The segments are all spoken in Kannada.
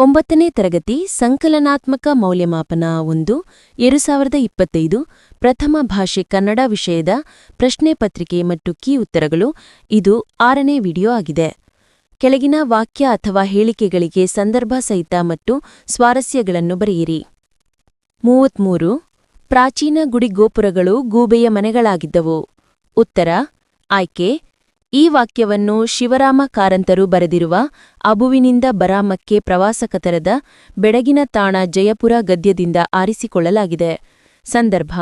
ಒಂಬತ್ತನೇ ತರಗತಿ ಸಂಕಲನಾತ್ಮಕ ಮೌಲ್ಯಮಾಪನ ಒಂದು, ಎರಡು ಸಾವಿರದ ಇಪ್ಪತ್ತೈದು, ಪ್ರಥಮ ಭಾಷೆ ಕನ್ನಡ ವಿಷಯದ ಪ್ರಶ್ನೆ ಪತ್ರಿಕೆ ಮತ್ತು ಕೀ ಉತ್ತರಗಳು, ಇದು ಆರನೇ ವಿಡಿಯೋ ಆಗಿದೆ. ಕೆಳಗಿನ ವಾಕ್ಯ ಅಥವಾ ಹೇಳಿಕೆಗಳಿಗೆ ಸಂದರ್ಭ ಸಹಿತ ಮತ್ತು ಸ್ವಾರಸ್ಯಗಳನ್ನು ಬರೆಯಿರಿ. ಮೂವತ್ಮೂರು, ಪ್ರಾಚೀನ ಗುಡಿ ಗೋಪುರಗಳು ಗೂಬೆಯ ಮನೆಗಳಾಗಿದ್ದವು. ಉತ್ತರ, ಆಯ್ಕೆ ಈ ವಾಕ್ಯವನ್ನು ಶಿವರಾಮ ಕಾರಂತರು ಬರೆದಿರುವ ಅಬುವಿನಿಂದ ಬರಾಮಕ್ಕೆ ಪ್ರವಾಸಕತರದ ಬೆಡಗಿನ ತಾಣ ಜಯಪುರ ಗದ್ಯದಿಂದ ಆರಿಸಿಕೊಳ್ಳಲಾಗಿದೆ. ಸಂದರ್ಭ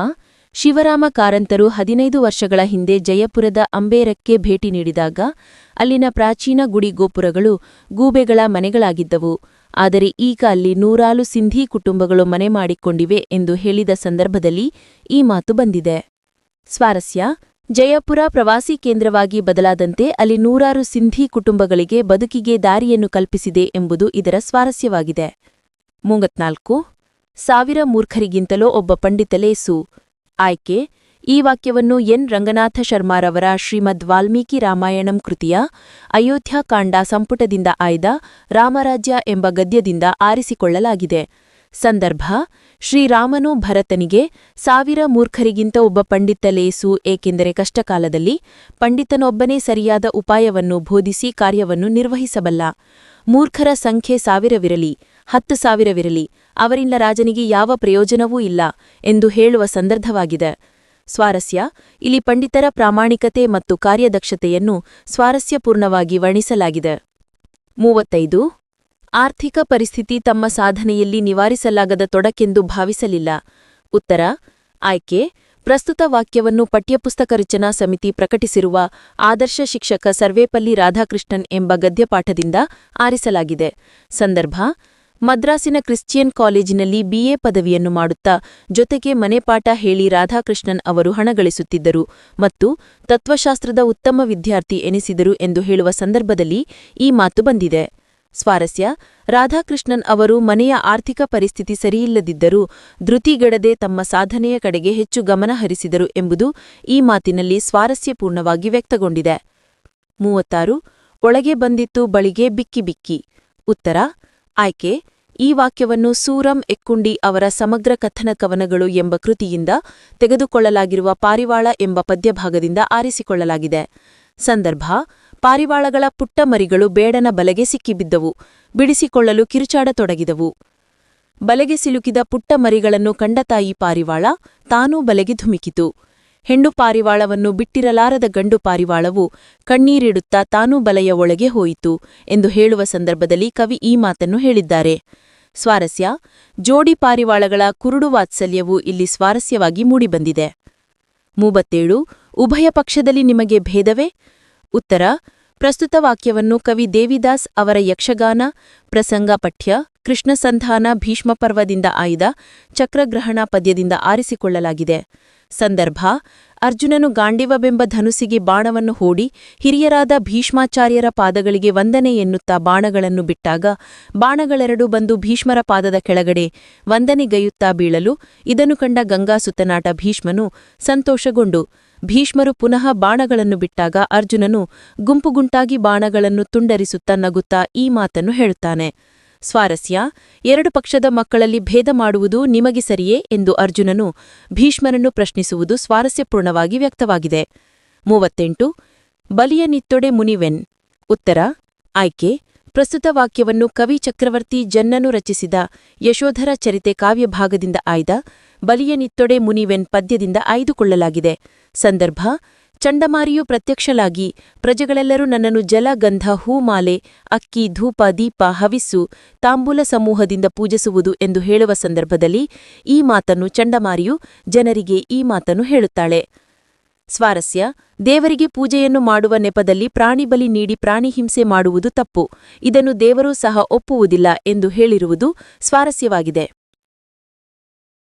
ಶಿವರಾಮ ಕಾರಂತರು ಹದಿನೈದು ವರ್ಷಗಳ ಹಿಂದೆ ಜಯಪುರದ ಅಂಬೇರಕ್ಕೆ ಭೇಟಿ ನೀಡಿದಾಗ ಅಲ್ಲಿನ ಪ್ರಾಚೀನ ಗುಡಿ ಗೋಪುರಗಳು ಗೂಬೆಗಳ ಮನೆಗಳಾಗಿದ್ದವು. ಆದರೆ ಈಗ ಅಲ್ಲಿ ನೂರಾರು ಸಿಂಧಿ ಕುಟುಂಬಗಳು ಮನೆ ಮಾಡಿಕೊಂಡಿವೆ ಎಂದು ಹೇಳಿದ ಸಂದರ್ಭದಲ್ಲಿ ಈ ಮಾತು ಬಂದಿದೆ. ಸ್ವಾರಸ್ಯ ಜಯಪುರ ಪ್ರವಾಸಿ ಕೇಂದ್ರವಾಗಿ ಬದಲಾದಂತೆ ಅಲ್ಲಿ ನೂರಾರು ಸಿಂಧಿ ಕುಟುಂಬಗಳಿಗೆ ಬದುಕಿಗೆ ದಾರಿಯನ್ನು ಕಲ್ಪಿಸಿದೆ ಎಂಬುದು ಇದರ ಸ್ವಾರಸ್ಯವಾಗಿದೆ. ಮೂವತ್ನಾಲ್ಕು, ಸಾವಿರ ಮೂರ್ಖರಿಗಿಂತಲೋ ಒಬ್ಬ ಪಂಡಿತಲೇಸು ಆಯ್ಕೆ, ಈ ವಾಕ್ಯವನ್ನು ಎನ್. ರಂಗನಾಥ ಶರ್ಮಾರವರ ಶ್ರೀಮದ್ ವಾಲ್ಮೀಕಿ ರಾಮಾಯಣಂ ಕೃತಿಯ ಅಯೋಧ್ಯಾಕಾಂಡ ಸಂಪುಟದಿಂದ ಆಯ್ದ ರಾಮರಾಜ್ಯ ಎಂಬ ಗದ್ಯದಿಂದ ಆರಿಸಿಕೊಳ್ಳಲಾಗಿದೆ. ಸಂದರ್ಭ, ಶ್ರೀರಾಮನು ಭರತನಿಗೆ, ಸಾವಿರ ಮೂರ್ಖರಿಗಿಂತ ಒಬ್ಬ ಪಂಡಿತ ಲೇಸು ಏಕೆಂದರೆ ಕಷ್ಟಕಾಲದಲ್ಲಿ ಪಂಡಿತನೊಬ್ಬನೇ ಸರಿಯಾದ ಉಪಾಯವನ್ನು ಬೋಧಿಸಿ ಕಾರ್ಯವನ್ನು ನಿರ್ವಹಿಸಬಲ್ಲ. ಮೂರ್ಖರ ಸಂಖ್ಯೆ ಸಾವಿರವಿರಲಿ, ಹತ್ತು ಸಾವಿರವಿರಲಿ, ಅವರಿಂದ ರಾಜನಿಗೆ ಯಾವ ಪ್ರಯೋಜನವೂ ಇಲ್ಲ ಎಂದು ಹೇಳುವ ಸಂದರ್ಭವಾಗಿದೆ. ಸ್ವಾರಸ್ಯ, ಇಲ್ಲಿ ಪಂಡಿತರ ಪ್ರಾಮಾಣಿಕತೆ ಮತ್ತು ಕಾರ್ಯದಕ್ಷತೆಯನ್ನು ಸ್ವಾರಸ್ಯಪೂರ್ಣವಾಗಿ ವರ್ಣಿಸಲಾಗಿದೆ. ಮೂವತ್ತೈದು ಆರ್ಥಿಕ ಪರಿಸ್ಥಿತಿ ತಮ್ಮ ಸಾಧನೆಯಲ್ಲಿ ನಿವಾರಿಸಲಾಗದ ತೊಡಕೆಂದು ಭಾವಿಸಲಿಲ್ಲ. ಉತ್ತರ, ಆಯ್ಕೆ. ಪ್ರಸ್ತುತ ವಾಕ್ಯವನ್ನು ಪಠ್ಯಪುಸ್ತಕ ರಚನಾ ಸಮಿತಿ ಪ್ರಕಟಿಸಿರುವ ಆದರ್ಶ ಶಿಕ್ಷಕ ಸರ್ವೇಪಲ್ಲಿ ರಾಧಾಕೃಷ್ಣನ್ ಎಂಬ ಗದ್ಯಪಾಠದಿಂದ ಆರಿಸಲಾಗಿದೆ. ಸಂದರ್ಭ, ಮದ್ರಾಸಿನ ಕ್ರಿಶ್ಚಿಯನ್ ಕಾಲೇಜಿನಲ್ಲಿ ಬಿಎ ಪದವಿಯನ್ನು ಮಾಡುತ್ತಾ ಜೊತೆಗೆ ಮನೆಪಾಠ ಹೇಳಿ ರಾಧಾಕೃಷ್ಣನ್ ಅವರು ಹಣಗಳಿಸುತ್ತಿದ್ದರು ಮತ್ತು ತತ್ವಶಾಸ್ತ್ರದ ಉತ್ತಮ ವಿದ್ಯಾರ್ಥಿ ಎನಿಸಿದರು ಎಂದು ಹೇಳುವ ಸಂದರ್ಭದಲ್ಲಿ ಈ ಮಾತು ಬಂದಿದೆ. ಸ್ವಾರಸ್ಯ. ರಾಧಾಕೃಷ್ಣನ್ ಅವರು ಮನೆಯ ಆರ್ಥಿಕ ಪರಿಸ್ಥಿತಿ ಸರಿಯಿಲ್ಲದಿದ್ದರೂ ಧೃತಿಗೆಡದೆ ತಮ್ಮ ಸಾಧನೆಯ ಕಡೆಗೆ ಹೆಚ್ಚು ಗಮನ ಹರಿಸಿದರು ಎಂಬುದು ಈ ಮಾತಿನಲ್ಲಿ ಸ್ವಾರಸ್ಯಪೂರ್ಣವಾಗಿ ವ್ಯಕ್ತಗೊಂಡಿದೆ. ಮೂವತ್ತಾರು. ಒಳಗೆ ಬಂದಿತ್ತು ಬಳಿಗೆ ಬಿಕ್ಕಿ ಬಿಕ್ಕಿ. ಉತ್ತರ. ಆಯ್ಕೆ. ಈ ವಾಕ್ಯವನ್ನು ಸೂರಂ ಎಕ್ಕುಂಡಿ ಅವರ ಸಮಗ್ರ ಕಥನ ಕವನಗಳು ಎಂಬ ಕೃತಿಯಿಂದ ತೆಗೆದುಕೊಳ್ಳಲಾಗಿರುವ ಪಾರಿವಾಳ ಎಂಬ ಪದ್ಯಭಾಗದಿಂದ ಆರಿಸಿಕೊಳ್ಳಲಾಗಿದೆ. ಸಂದರ್ಭ. ಪಾರಿವಾಳಗಳ ಪುಟ್ಟ ಮರಿಗಳು ಬೇಡನ ಬಲೆಗೆ ಸಿಕ್ಕಿಬಿದ್ದವು. ಬಿಡಿಸಿಕೊಳ್ಳಲು ಕಿರುಚಾಡತೊಡಗಿದವು ಬಲೆಗೆ ಸಿಲುಕಿದ ಪುಟ್ಟ ಮರಿಗಳನ್ನು ಕಂಡ ತಾಯಿ ಪಾರಿವಾಳ ತಾನೂ ಬಲೆಗೆ ಧುಮಿಕಿತು. ಹೆಣ್ಣು ಪಾರಿವಾಳವನ್ನು ಬಿಟ್ಟಿರಲಾರದ ಗಂಡು ಪಾರಿವಾಳವು ಕಣ್ಣೀರಿಡುತ್ತಾ ತಾನೂ ಬಲೆಯ ಒಳಗೆ ಹೋಯಿತು ಎಂದು ಹೇಳುವ ಸಂದರ್ಭದಲ್ಲಿ ಕವಿ ಈ ಮಾತನ್ನು ಹೇಳಿದ್ದಾರೆ. ಸ್ವಾರಸ್ಯ, ಜೋಡಿ ಪಾರಿವಾಳಗಳ ಕುರುಡು ವಾತ್ಸಲ್ಯವು ಇಲ್ಲಿ ಸ್ವಾರಸ್ಯವಾಗಿ ಮೂಡಿಬಂದಿದೆ. ಮೂವತ್ತೇಳು, ಉಭಯ ಪಕ್ಷದಲ್ಲಿ ನಿಮಗೆ ಭೇದವೇ? ಉತ್ತರ, ಪ್ರಸ್ತುತ ವಾಕ್ಯವನ್ನು ಕವಿ ದೇವಿದಾಸ್ ಅವರ ಯಕ್ಷಗಾನ ಪ್ರಸಂಗ ಪಠ್ಯ ಕೃಷ್ಣಸಂಧಾನ ಭೀಷ್ಮಪರ್ವದಿಂದ ಆಯ್ದ ಚಕ್ರಗ್ರಹಣ ಪದ್ಯದಿಂದ ಆರಿಸಿಕೊಳ್ಳಲಾಗಿದೆ. ಸಂದರ್ಭ ಅರ್ಜುನನು ಗಾಂಡಿವವೆಂಬ ಧನುಸಿಗೆ ಬಾಣವನ್ನು ಹೂಡಿ ಹಿರಿಯರಾದ ಭೀಷ್ಮಾಚಾರ್ಯರ ಪಾದಗಳಿಗೆ ವಂದನೆ ಎನ್ನುತ್ತಾ ಬಾಣಗಳನ್ನು ಬಿಟ್ಟಾಗ ಬಾಣಗಳೆರಡು ಬಂದು ಭೀಷ್ಮರ ಪಾದದ ಕೆಳಗಡೆ ವಂದನೆಗೈಯುತ್ತಾ ಬೀಳಲು ಇದನ್ನು ಕಂಡ ಗಂಗಾಸುತನಾಟ ಭೀಷ್ಮನು ಸಂತೋಷಗೊಂಡು ಭೀಷ್ಮರು ಪುನಃ ಬಾಣಗಳನ್ನು ಬಿಟ್ಟಾಗ ಅರ್ಜುನನು ಗುಂಪುಗುಂಟಾಗಿ ಬಾಣಗಳನ್ನು ತುಂಡರಿಸುತ್ತ ನಗುತ್ತಾ ಈ ಮಾತನ್ನು ಹೇಳುತ್ತಾನೆ. ಸ್ವಾರಸ್ಯ, ಎರಡು ಪಕ್ಷದ ಮಕ್ಕಳಲ್ಲಿ ಭೇದ ಮಾಡುವುದು ನಿಮಗೆ ಸರಿಯೇ ಎಂದು ಅರ್ಜುನನು ಭೀಷ್ಮನನ್ನು ಪ್ರಶ್ನಿಸುವುದು ಸ್ವಾರಸ್ಯಪೂರ್ಣವಾಗಿ ವ್ಯಕ್ತವಾಗಿದೆ. ಮೂವತ್ತೆಂಟು, ಬಲಿಯ ನಿತ್ತೊಡೆ ಮುನಿವೆನ್. ಉತ್ತರ, ಆಯ್ಕೆ, ಪ್ರಸ್ತುತ ವಾಕ್ಯವನ್ನು ಕವಿ ಚಕ್ರವರ್ತಿ ಜನ್ನನು ರಚಿಸಿದ ಯಶೋಧರ ಚರಿತೆ ಕಾವ್ಯಭಾಗದಿಂದ ಆಯ್ದ ಬಲಿಯ ನಿತ್ತೊಡೆ ಮುನಿವೆನ್ ಪದ್ಯದಿಂದ ಆಯ್ದುಕೊಳ್ಳಲಾಗಿದೆ. ಸಂದರ್ಭ ಚಂಡಮಾರಿಯು ಪ್ರತ್ಯಕ್ಷಲಾಗಿ ಪ್ರಜೆಗಳೆಲ್ಲರೂ ನನ್ನನ್ನು ಜಲ, ಗಂಧ ಹೂಮಾಲೆ ಅಕ್ಕಿ, ಧೂಪ, ದೀಪ ಹವಿಸ್ಸು ತಾಂಬೂಲ ಸಮೂಹದಿಂದ ಪೂಜಿಸುವುದು ಎಂದು ಹೇಳುವ ಸಂದರ್ಭದಲ್ಲಿ ಈ ಮಾತನ್ನು ಚಂಡಮಾರಿಯು ಜನರಿಗೆ ಈ ಮಾತನ್ನು ಹೇಳುತ್ತಾಳೆ. ಸ್ವಾರಸ್ಯ, ದೇವರಿಗೆ ಪೂಜೆಯನ್ನು ಮಾಡುವ ನೆಪದಲ್ಲಿ ಪ್ರಾಣಿಬಲಿ ನೀಡಿ ಪ್ರಾಣಿ ಹಿಂಸೆ ಮಾಡುವುದು ತಪ್ಪು, ಇದನ್ನು ದೇವರೂ ಸಹ ಒಪ್ಪುವುದಿಲ್ಲ ಎಂದು ಹೇಳಿರುವುದು ಸ್ವಾರಸ್ಯವಾಗಿದೆ.